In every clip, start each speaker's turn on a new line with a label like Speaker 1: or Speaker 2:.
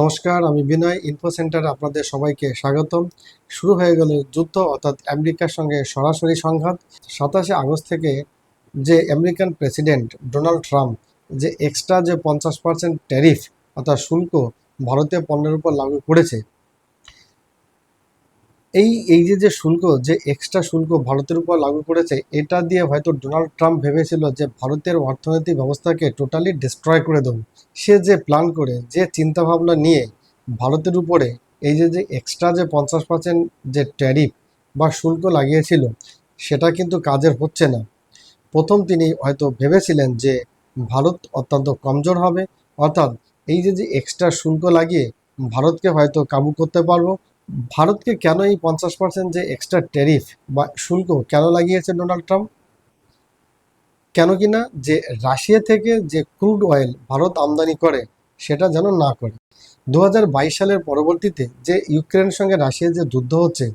Speaker 1: নমস্কার, আমি বিনয় info centre আপনাদের সবাইকে স্বাগতম। শুরু হয়ে গেল যুদ্ধ, অর্থাৎ আমেরিকার সঙ্গে সরাসরি সংঘাত। সাতাশে আগস্ট থেকে যে আমেরিকান প্রেসিডেন্ট ডোনাল্ড ট্রাম্প যে এক্সট্রা যে পঞ্চাশ পার্সেন্ট ট্যারিফ অর্থাৎ শুল্ক ভারতীয় পণ্যের উপর লাগু করেছে এই এই যে যে শুল্ক, যে এক্সট্রা শুল্ক ভারতের উপর লাগু করেছে এটা দিয়ে হয়তো ডোনাল্ড ট্রাম্প ভেবেছিল যে ভারতের অর্থনৈতিক ব্যবস্থাকে টোটালি ডিস্ট্রয় করে দেবে। সে যে প্ল্যান করে, যে চিন্তাভাবনা নিয়ে ভারতের উপরে এই যে যে এক্সট্রা যে পঞ্চাশ পার্সেন্ট যে ট্যারিফ বা শুল্ক লাগিয়েছিল, সেটা কিন্তু কাজের হচ্ছে না। প্রথম তিনি হয়তো ভেবেছিলেন যে ভারত অত্যন্ত কমজোর হবে, অর্থাৎ এই যে যে এক্সট্রা শুল্ক লাগিয়ে ভারতকে হয়তো কাবু করতে পারব ভারতকে কেন এই পঞ্চাশ পার্সেন্ট যে এক্সট্রা ট্যারিফ বা শুল্ক কেন লাগিয়েছে ডোনাল্ড ট্রাম্প কেন কিনা যে রাশিয়া থেকে যে ক্রুড অয়েল ভারত আমদানি করে, সেটা যেন না করে। দু হাজার বাইশ সালের পরবর্তীতে যে ইউক্রেনের সঙ্গে রাশিয়ার যে যুদ্ধ হচ্ছে,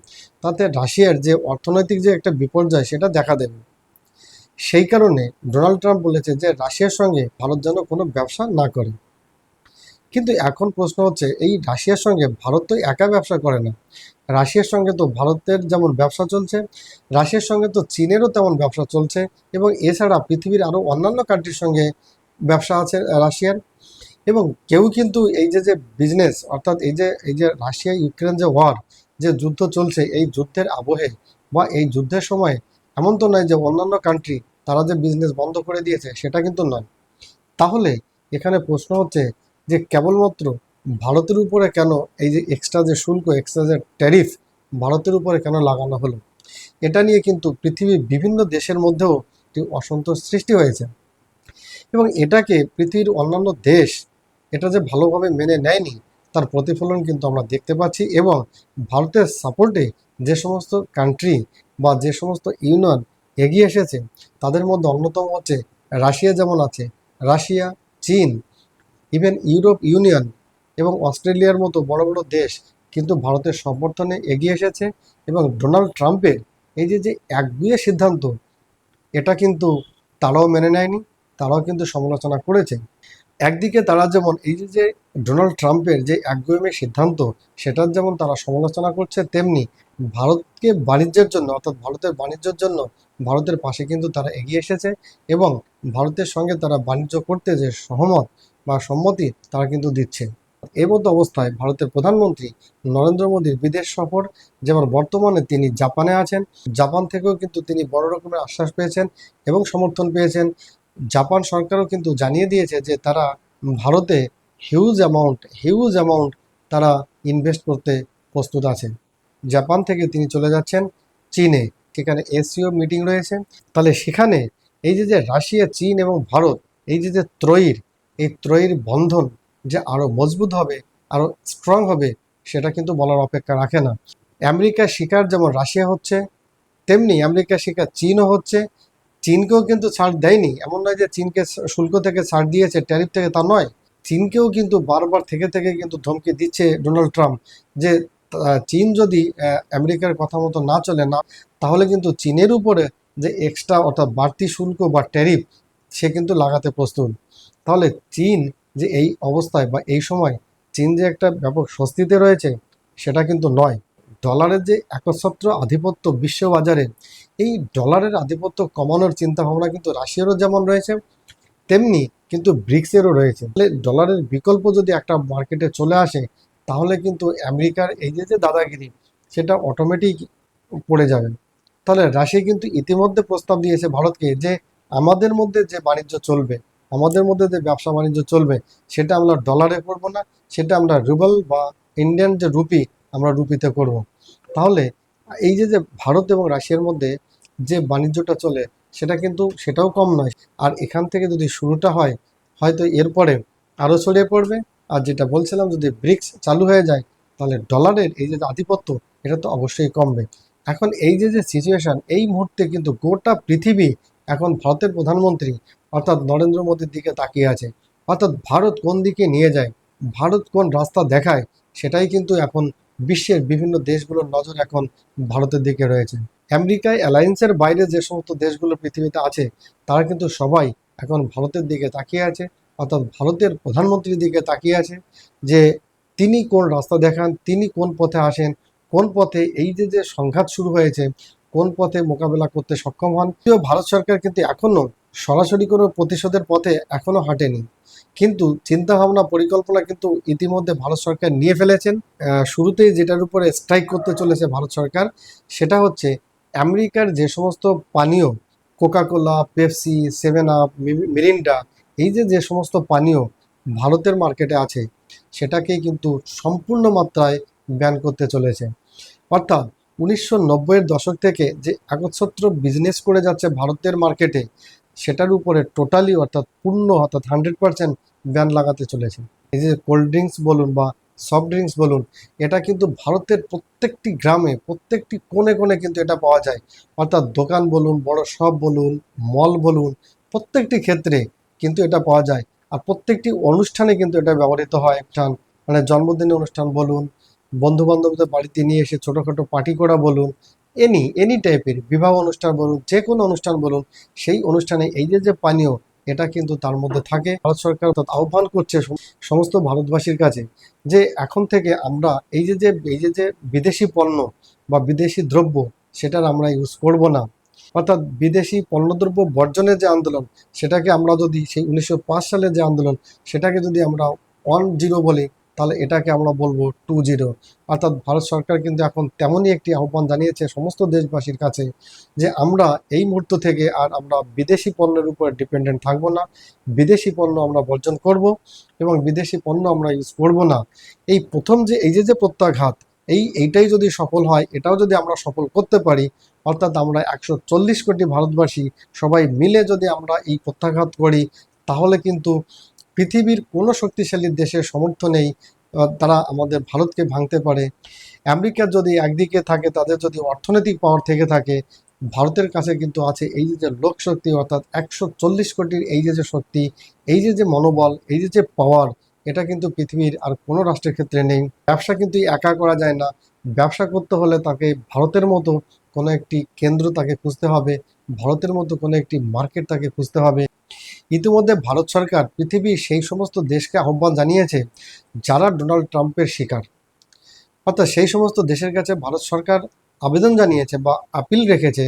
Speaker 1: তাতে রাশিয়ার যে অর্থনৈতিক যে একটা বিপর্যয়, সেটা দেখা দেবে। সেই কারণে ডোনাল্ড ট্রাম্প বলেছে যে রাশিয়ার সঙ্গে ভারত যেন কোনো ব্যবসা না করে। কিন্তু এখন প্রশ্ন হচ্ছে, এই রাশিয়ার সঙ্গে ভারত তো একা ব্যবসা করে না। রাশিয়ার সঙ্গে তো ভারতের যেমন ব্যবসা চলছে, রাশিয়ার সঙ্গে তো চীনেরও তেমন ব্যবসা চলছে এবং এছাড়া পৃথিবীর আরও অন্যান্য কান্ট্রির সঙ্গে ব্যবসা আছে রাশিয়ার। এবং কেউ কিন্তু এই যে যে বিজনেস অর্থাৎ এই যে এই যে রাশিয়া ইউক্রেন যে ওয়ার যে যুদ্ধ চলছে, এই যুদ্ধের আবহে বা এই যুদ্ধের সময় এমন তো নয় যে অন্যান্য কান্ট্রি তারা যে বিজনেস বন্ধ করে দিয়েছে, সেটা কিন্তু নয়। তাহলে এখানে প্রশ্ন হচ্ছে যে কেবলমাত্র ভারতের উপরে কেন এই যে এক্সট্রা যে শুল্ক এক্সট্রা যে ট্যারিফ ভারতের উপরে কেন লাগানো হলো? এটা নিয়ে কিন্তু পৃথিবীর বিভিন্ন দেশের মধ্যেও একটি অসন্তোষ সৃষ্টি হয়েছে। এবং এটাকে পৃথিবীর অন্যান্য দেশ এটা যে ভালোভাবে মেনে নেয়নি, তার প্রতিফলন কিন্তু আমরা দেখতে পাচ্ছি এবং ভারতের সাপোর্টে যে সমস্ত কান্ট্রি বা যে সমস্ত ইউনিয়ন এগিয়ে এসেছে, তাদের মধ্যে অন্যতম হচ্ছে রাশিয়া যেমন আছে। রাশিয়া, চীন ইভেন ইউরোপ ইউনিয়ন এবং অস্ট্রেলিয়ার মতো বড় বড় দেশ কিন্তু ভারতের সমর্থনে এগিয়ে এসেছে এবং ডোনাল্ড ট্রাম্পের এই যে যে একগুয়ে সিদ্ধান্ত, এটা কিন্তু তারাও মেনে নেয়নি, তারাও কিন্তু সমালোচনা করেছে। একদিকে তারা যেমন এই যে যে ডোনাল্ড ট্রাম্পের যে একগুয়েমি সিদ্ধান্ত, সেটার যেমন তারা সমালোচনা করছে, তেমনি ভারতকে বাণিজ্যের জন্য, অর্থাৎ ভারতের বাণিজ্যের জন্য ভারতের পাশে কিন্তু তারা এগিয়ে এসেছে এবং ভারতের সঙ্গে তারা বাণিজ্য করতে যে সহমত বা সম্মতি তারা কিন্তু দিচ্ছে। মতো অবস্থায় ভারতের প্রধানমন্ত্রী নরেন্দ্র মোদীর বিদেশ সফর, যেমন বর্তমানে তিনি জাপানে আছেন, জাপান থেকেও কিন্তু তিনি বড় রকমের আশ্বাস পেয়েছেন এবং সমর্থন পেয়েছেন। জাপান সরকারও কিন্তু জানিয়ে দিয়েছে যে তারা ভারতে হিউজ অ্যামাউন্ট হিউজ অ্যামাউন্ট তারা ইনভেস্ট করতে প্রস্তুত আছে জাপান থেকে তিনি চলে যাচ্ছেন চীনে। সেখানে এসিও মিটিং রয়েছে। তাহলে সেখানে এই যে যে রাশিয়া, চীন এবং ভারত, এই যে যে ত্রয়ীর এই ত্রয়ীর বন্ধন যে আরও মজবুত হবে আরও স্ট্রং হবে, সেটা কিন্তু বলার অপেক্ষা রাখে না। আমেরিকার শিকার যেমন রাশিয়া হচ্ছে, তেমনি আমেরিকার শিকার চীনও হচ্ছে। চীনকেও কিন্তু ছাড় দেয়নি। এমন নয় যে চীনকে শুল্ক থেকে ছাড় দিয়েছে ট্যারিফ থেকে তা নয়। চীনকেও কিন্তু বারবার থেকে থেকে কিন্তু ধমকি দিচ্ছে ডোনাল্ড ট্রাম্প যে চীন যদি আমেরিকার কথা মতো না চলে না, তাহলে কিন্তু চীনের উপরে যে এক্সট্রা অর্থাৎ বাড়তি শুল্ক বা ট্যারিফ সে কিন্তু লাগাতে প্রস্তুত। তাহলে চীন যে এই অবস্থায় বা এই সময় চীন যে একটা ব্যাপক স্বস্তিতে রয়েছে, সেটা কিন্তু নয়। ডলারের যে একচ্ছত্র আধিপত্য বিশ্ববাজারে, এই ডলারের আধিপত্য কমানোর চিন্তা ভাবনা কিন্তু রাশিয়ারও যেমন রয়েছে, তেমনি কিন্তু ব্রিক্সেরও রয়েছে। তাহলে ডলারের বিকল্প যদি একটা মার্কেটে চলে আসে, তাহলে কিন্তু আমেরিকার এই যে যে দাদাগিরি, সেটা অটোমেটিক পড়ে যাবে। তাহলে রাশিয়া কিন্তু ইতিমধ্যে প্রস্তাব দিয়েছে ভারতকে যে, আমাদের মধ্যে যে বাণিজ্য চলবে আমাদের মধ্যে যে ব্যবসা বাণিজ্য চলবে, সেটা আমরা ডলারে করব না, সেটা আমরা রুবেল বা ইন্ডিয়ান যে রুপি আমরা রুপিতে করব। তাহলে এই যে যে ভারত এবং রাশিয়ার মধ্যে যে বাণিজ্যটা চলে, সেটা কিন্তু সেটাও কম নয়। আর এখান থেকে যদি শুরুটা হয়, হয়তো এরপরে আরও ছড়িয়ে পড়বে। আর যেটা বলছিলাম, যদি ব্রিক্স চালু হয়ে যায়, তাহলে ডলারের এই যে আধিপত্য, এটা তো অবশ্যই কমবে। এখন এই যে যে সিচুয়েশান এই মুহূর্তে কিন্তু গোটা পৃথিবী এখন ভারতের প্রধানমন্ত্রী অর্থাৎ নরেন্দ্র মোদীর দিকে তাকিয়ে আছে। অর্থাৎ ভারত কোন দিকে নিয়ে যায়, ভারত কোন রাস্তা দেখায়, সেটাই কিন্তু এখন বিশ্বের বিভিন্ন দেশগুলোর নজর এখন ভারতের দিকে রয়েছে। আমেরিকায় অ্যালায়েন্সের বাইরে যে সমস্ত দেশগুলো পৃথিবীতে আছে, তারা কিন্তু সবাই এখন ভারতের দিকে তাকিয়ে আছে, অর্থাৎ ভারতের প্রধানমন্ত্রীর দিকে তাকিয়ে আছে যে তিনি কোন রাস্তা দেখান, তিনি কোন পথে আসেন, কোন পথে এই যে যে সংঘাত শুরু হয়েছে কোন পথে মোকাবেলা করতে সক্ষম হন? ভারত সরকার কিন্তু এখনও সরাসরি কোনো প্রতিশোধের পথে এখনও হাঁটেনি। কিন্তু চিন্তা ভাবনা পরিকল্পনা কিন্তু ইতিমধ্যে ভারত সরকার নিয়ে ফেলেছেন। শুরুতেই যেটার উপরে স্ট্রাইক করতে চলেছে ভারত সরকার, সেটা হচ্ছে আমেরিকার যে সমস্ত পানীয় Coca Cola Pepsi seven up Mirinda এই যে যে সমস্ত পানীয় ভারতের মার্কেটে আছে, সেটাকেই কিন্তু সম্পূর্ণ মাত্রায় ব্যান করতে চলেছে। অর্থাৎ উনিশশো নব্বইয়ের দশক থেকে যে একচ্ছত্র বিজনেস করে যাচ্ছে ভারতের মার্কেটে সেটার উপরে টোটালি অর্থাৎ পূর্ণ অর্থাৎ হান্ড্রেড পার্সেন্ট ব্যান লাগাতে চলেছে। এই যে কোল্ড ড্রিঙ্কস বলুন বা সফট ড্রিঙ্কস বলুন, এটা কিন্তু ভারতের প্রত্যেকটি গ্রামে, প্রত্যেকটি কোণে কোণে কিন্তু এটা পাওয়া যায়। অর্থাৎ দোকান বলুন, বড় শপ বলুন মল বলুন, প্রত্যেকটি ক্ষেত্রে কিন্তু এটা পাওয়া যায়। আর প্রত্যেকটি অনুষ্ঠানে কিন্তু এটা ব্যবহৃত হয়। অনুষ্ঠান মানে জন্মদিনের অনুষ্ঠান বলুন বন্ধু বান্ধবদের বাড়িতে নিয়ে এসে ছোটোখাটো পার্টি করা বলুন এনি এনি টাইপের বিবাহ অনুষ্ঠান বলুন, যে কোনো অনুষ্ঠান বলুন, সেই অনুষ্ঠানে এই যে যে পানীয়, এটা কিন্তু তার মধ্যে থাকে। ভারত সরকার আহ্বান করছে সমস্ত ভারতবাসীর কাছে যে, এখন থেকে আমরা এই যে যে, এই যে যে বিদেশি পণ্য বা বিদেশি দ্রব্য, সেটার আমরা ইউজ করব না। অর্থাৎ বিদেশি পণ্যদ্রব্য বর্জনের যে আন্দোলন, সেটাকে আমরা যদি সেই উনিশশো পাঁচ সালের যে আন্দোলন, সেটাকে যদি আমরা ওয়ান জিরো বলি তাহলে এটাকে আমরা বলব টু জিরো অর্থাৎ ভারত সরকার কিন্তু এখন তেমনই একটি আহ্বান জানিয়েছে সমস্ত দেশবাসীর কাছে যে আমরা এই মুহূর্ত থেকে আর আমরা বিদেশি পণ্যের উপর ডিপেন্ডেন্ট থাকব না। বিদেশি পণ্য আমরা বর্জন করব এবং বিদেশি পণ্য আমরা ইউজ করব না। এই প্রথম যে, এই যে যে প্রত্যাঘাত, এই, এইটাই যদি সফল হয়, এটাও যদি আমরা সফল করতে পারি, অর্থাৎ আমরা একশো চল্লিশ কোটি ভারতবাসী সবাই মিলে যদি আমরা এই প্রত্যাঘাত করি, তাহলে কিন্তু পৃথিবীর কোনো শক্তিশালী দেশের সমর্থনেই তারা আমাদের ভারতকে ভাঙতে পারে। আমেরিকার যদি একদিকে থাকে, তাদের যদি অর্থনৈতিক পাওয়ার থেকে থাকে, ভারতের কাছে কিন্তু আছে এই যে যে লোক শক্তি, অর্থাৎ একশো চল্লিশ কোটির এই যে যে শক্তি, এই যে যে মনোবল, এই যে যে পাওয়ার এটা কিন্তু পৃথিবীর আর কোনো রাষ্ট্রের ক্ষেত্রে নেই। ব্যবসা কিন্তু একা করা যায় না। ব্যবসা করতে হলে তাকে ভারতের মতো কোনো একটি কেন্দ্র তাকে খুঁজতে হবে, ভারতের মতো কোনো একটি মার্কেট তাকে খুঁজতে হবে। ইতিমধ্যে ভারত সরকার পৃথিবীর সেই সমস্ত দেশকে আহ্বান জানিয়েছে যারা ডোনাল্ড ট্রাম্পের শিকার। অর্থাৎ সেই সমস্ত দেশের কাছে ভারত সরকার আবেদন জানিয়েছে বা আপিল রেখেছে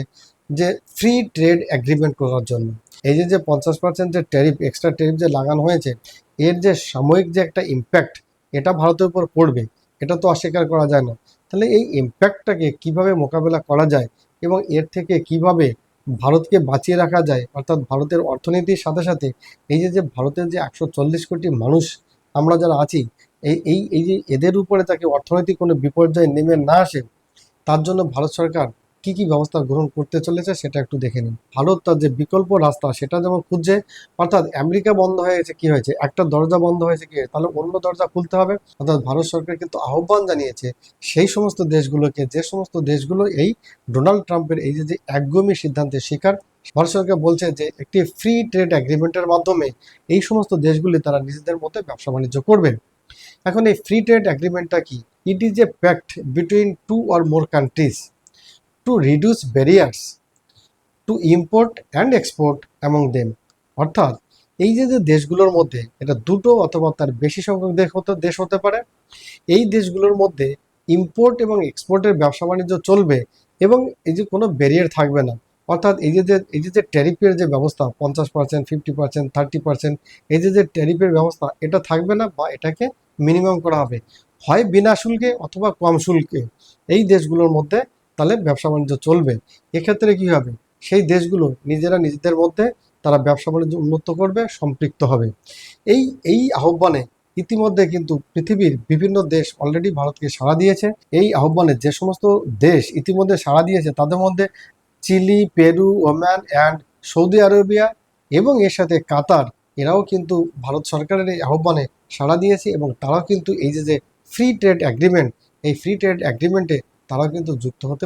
Speaker 1: যে ফ্রি ট্রেড এগ্রিমেন্ট করার জন্য। এই যে যে পঞ্চাশ পার্সেন্ট যে ট্যারিফ এক্সট্রা ট্যারিফ যে লাগানো হয়েছে, এর যে সাময়িক যে একটা ইম্প্যাক্ট এটা ভারতের উপর পড়বে। এটা তো অস্বীকার করা যায় না। তাহলে এই ইম্প্যাক্টটাকে কীভাবে মোকাবেলা করা যায় এবং এর থেকে কীভাবে ভারতকে বাঁচিয়ে রাখা যায়, অর্থাৎ ভারতের অর্থনীতির সাথে সাথে এই যে যে ভারতের যে একশো চল্লিশ কোটি মানুষ আমরা যারা আছি, এই এই এই যে এদের উপরে তাকে অর্থনৈতিক কোনো বিপর্যয় নেমে না আসে, তার জন্য ভারত সরকার কি কি ব্যবস্থা গ্রহণ করতে চলেছে সেটা একটু দেখে নিন। ভারত তার যে বিকল্প রাস্তা সেটা যেমন খুঁজছে, অর্থাৎ আমেরিকা বন্ধ হয়ে গেছে, কি হয়েছে? একটা দরজা বন্ধ হয়েছে, কি? তাহলে অন্য দরজা খুলতে হবে। অর্থাৎ ভারত সরকার কিন্তু আহ্বান জানিয়েছে, সেই সমস্ত দেশগুলোকে, যে সমস্ত দেশগুলো এই ডোনাল্ড ট্রাম্পের এই যে যে একগমী সিদ্ধান্তের শিকার, ভারত সরকার বলছে যে, একটি ফ্রি ট্রেড এগ্রিমেন্টের মাধ্যমে এই সমস্ত দেশগুলি তারা নিজেদের মধ্যে ব্যবসা বাণিজ্য করবে এখন এই ফ্রি ট্রেড এগ্রিমেন্টটা কি? It is a pact between two or more countries to reduce barriers to import and export among them অর্থাৎ, এই যে যে দেশগুলোর মধ্যে, এটা দুটো অথবা তার বেশি সংখ্যক দেশ হতে দেশ হতে পারে, এই দেশগুলোর মধ্যে ইম্পোর্ট এবং এক্সপোর্টের ব্যবসা বাণিজ্য চলবে এবং এই যে কোনো ব্যারিয়ার থাকবে না। অর্থাৎ, এই যে এই যে যে ট্যারিফের যে ব্যবস্থা, পঞ্চাশ percent fifty percent thirty percent এই যে যে ট্যারিফের ব্যবস্থা, এটা থাকবে না বা এটাকে মিনিমাম করা হবে। হয় বিনা শুল্কে অথবা কম শুল্কে এই দেশগুলোর মধ্যে তাহলে ব্যবসা বাণিজ্য চলবে। এক্ষেত্রে কি হবে? সেই দেশগুলো নিজেরা নিজেদের মধ্যে তারা ব্যবসা বাণিজ্য উন্নত করবে, সম্পৃক্ত হবে। এই এই আহ্বানে ইতিমধ্যে কিন্তু পৃথিবীর বিভিন্ন দেশ অলরেডি ভারতকে সাড়া দিয়েছে। এই আহ্বানে যে সমস্ত দেশ ইতিমধ্যে সাড়া দিয়েছে, তাদের মধ্যে Chile, Peru Oman and Saudi Arabia এবং এর সাথে কাতার, এরাও কিন্তু ভারত সরকারের এই আহ্বানে সাড়া দিয়েছে এবং তারাও কিন্তু এই যে যে ফ্রি ট্রেড অ্যাগ্রিমেন্ট এই ফ্রি ট্রেড অ্যাগ্রিমেন্টে তারাও কিন্তু যুক্ত হতে